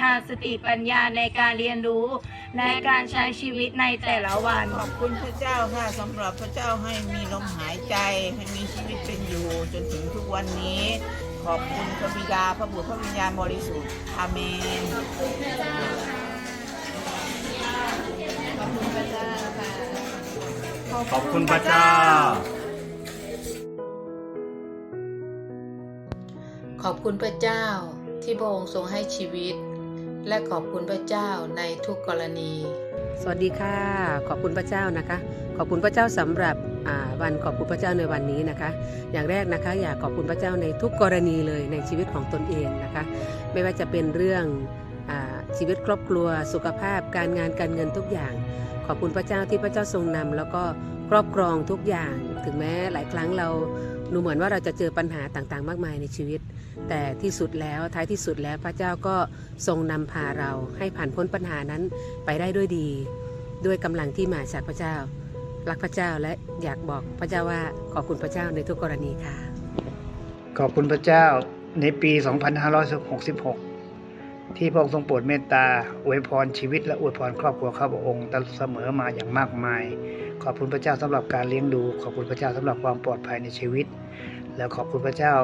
ทานสติปัญญาในการเรียนรู้ในการใช้ชีวิตในแต่ละวัน ขอบคุณพระเจ้าค่ะสำหรับพระเจ้าให้มีลมหายใจให้มีชีวิตเป็นอยู่จนถึงทุกวันนี้ ขอบคุณพระบิดาพระบุตรพระวิญญาณบริสุทธิ์อาเมนขอบคุณพระเจ้าขอบคุณพระเจ้า ที่พระองค์ทรงให้ชีวิต และขอบคุณพระเจ้าในทุกกรณี สวัสดีค่ะ ขอบคุณพระเจ้านะคะ ขอบคุณพระเจ้าสำหรับวันขอบคุณพระเจ้าในวันนี้นะคะ อย่างแรกนะคะอยากขอบคุณพระเจ้าในทุกกรณีเลยในชีวิตของตนเองนะคะ ไม่ว่าจะเป็นเรื่องอชีวิตครอบครัว สุขภาพ การงานการเงินทุกอย่าง ขอบคุณพระเจ้าที่พระเจ้าทรงนำแล้วก็ครอบครองทุกอย่าง ถึงแม้หลายครั้งเรา ดูเหมือนว่าเราจะเจอปัญหาต่างๆ มากมายในชีวิต แต่ที่สุดแล้วท้ายที่สุดแล้วพระเจ้าก็ทรงนำพาเราให้ผ่านพ้นปัญหานั้นไปได้ด้วยดี ด้วยกำลังที่มาจากพระเจ้า รักพระเจ้าและอยากบอกพระเจ้าว่าขอบคุณพระเจ้าในทุกกรณีค่ะ ขอบคุณพระเจ้าในปี 2566 ที่พระองค์ทรงโปรดเมตตาอวยพรชีวิตและอวยพรครอบครัวข้าพระองค์ตลอดเสมอมาอย่างมากมาย ขอบคุณพระเจ้าสำหรับการเลี้ยงดู ขอบคุณพระเจ้าสำหรับความปลอดภัยในชีวิต แล้วขอบคุณพระเจ้า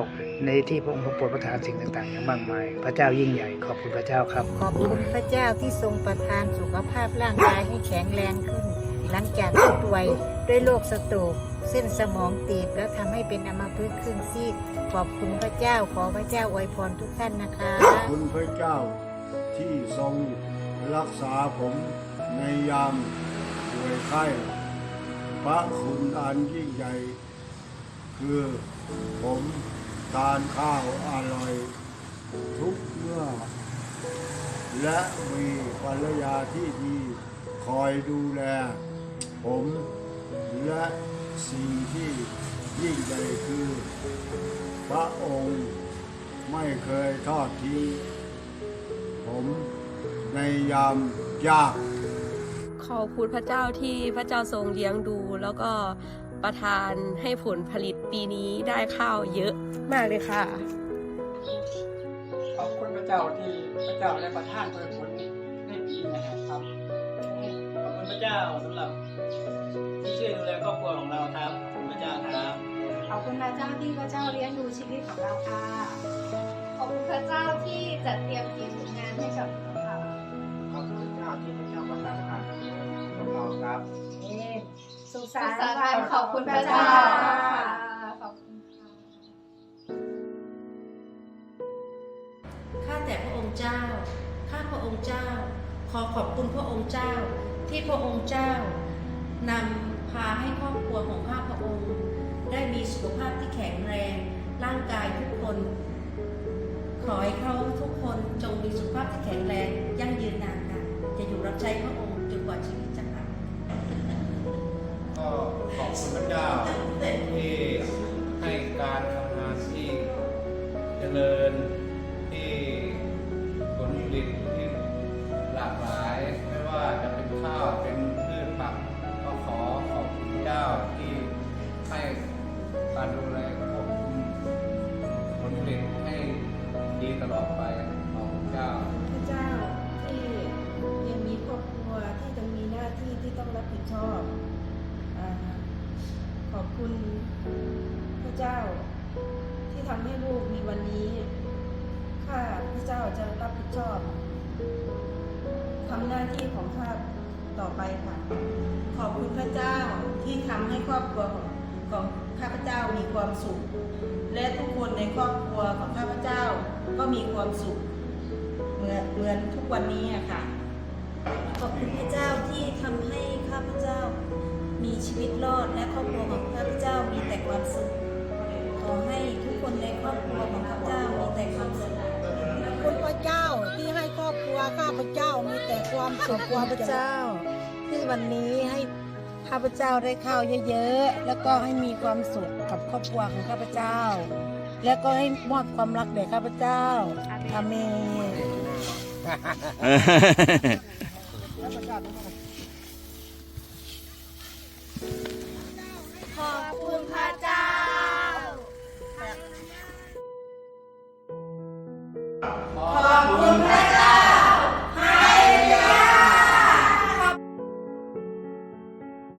ในที่พระองค์ทรงโปรดประทานสิ่งต่างๆ อย่างมากมาย พระเจ้ายิ่งใหญ่ ขอบคุณพระเจ้าครับ ขอบคุณพระเจ้าที่ทรงประทานสุขภาพร่างกายให้แข็งแรงขึ้น หลังจากที่ป่วยด้วยโรคสโตรก เส้นสมองตีบแล้วทำให้เป็นอัมพฤกษ์ครึ่งซีกขอบคุณพระเจ้าขอพระเจ้าอวยพรทุกท่านนะคะขอบคุณพระเจ้าที่ทรงรักษาผมในยามป่วยไข้พระคุณอันยิ่งใหญ่ คือผมทานข้าวอร่อย ทุกเมื่อ และมีภรรยาที่ดีคอยดูแล ผมและ สิ่งที่ยิ่งใหญ่คือ พระองค์ไม่เคยทอดทิ้งผมในยามยาก ขอบคุณพระเจ้าที่พระเจ้าทรงเลี้ยงดู แล้วก็ประทานให้ผลผลิตปีนี้ได้ข้าวเยอะมากเลยค่ะ ขอบคุณพระเจ้าที่พระเจ้าได้ประทานผลผลในปีนี้นะครับขอบคุณพระเจ้าสำหรับ ที่ช่วยดูแลครอบครัวของเราครับขอบคุณพระเจ้าครับขอบคุณพระเจ้าที่พระเจ้าเลี้ยงดูชีวิตของเราค่ะ ขอบคุณพระเจ้าที่จัดเตรียมที่ฝึกงานให้กับเราค่ะขอบคุณพระเจ้าที่พระเจ้าประทานอาหารของเราครับสุขสันต์วันขอบคุณพระเจ้าค่ะขอบคุณค่ะข้าแต่พระองค์เจ้า ข้าพระองค์เจ้า ขอขอบคุณพระองค์เจ้าที่พระองค์เจ้านำ พาให้ครอบครัวของข้าพระองค์ ได้มีสุขภาพที่แข็งแรง ร่างกายทุกคน ขอให้เขาทุกคนจงมีสุขภาพที่แข็งแรงยั่งยืนนานค่ะจะอยู่รับใช้พระองค์จนกว่าชีวิตจะขาดก็ขอบคุณพระเจ้าที่ ไปขอบคุณพระเจ้า พระเจ้าที่ยังมีครอบครัวที่ต้องมีหน้าที่ที่ต้องรับผิดชอบอาขอบคุณพระเจ้า ที่ทำให้ลูกมีวันนี้ข้าพระเจ้าจะรับผิดชอบทำหน้าที่ของข้าต่อไปค่ะ ขอบคุณพระเจ้าที่ทำให้ครอบครัวของของข้าพเจ้ามีความสุข และทุกคนในครอบครัวของข้าพเจ้าก็มีความสุขเหมือนเหมือนทุกวันนี้อะค่ะ ขอบคุณพระเจ้าที่ทำให้ข้าพเจ้า มีชีวิตรอดและครอบครัวของข้าพเจ้ามีแต่ความสุข ขอให้ทุกคนในครอบครัวของข้าพเจ้ามีแต่ความสุขขอบคุณพระเจ้าที่ให้ครอบครัวข้าพเจ้ามีแต่ความสุขความเจ้า ที่วันนี้ให้ ข้าพเจ้าได้ข้าวเยอะๆ แล้วก็ให้มีความสุขกับครอบครัวของข้าพเจ้า แล้วก็ให้มอบความรักแด่ข้าพเจ้าอาเมนขอบคุณพระเ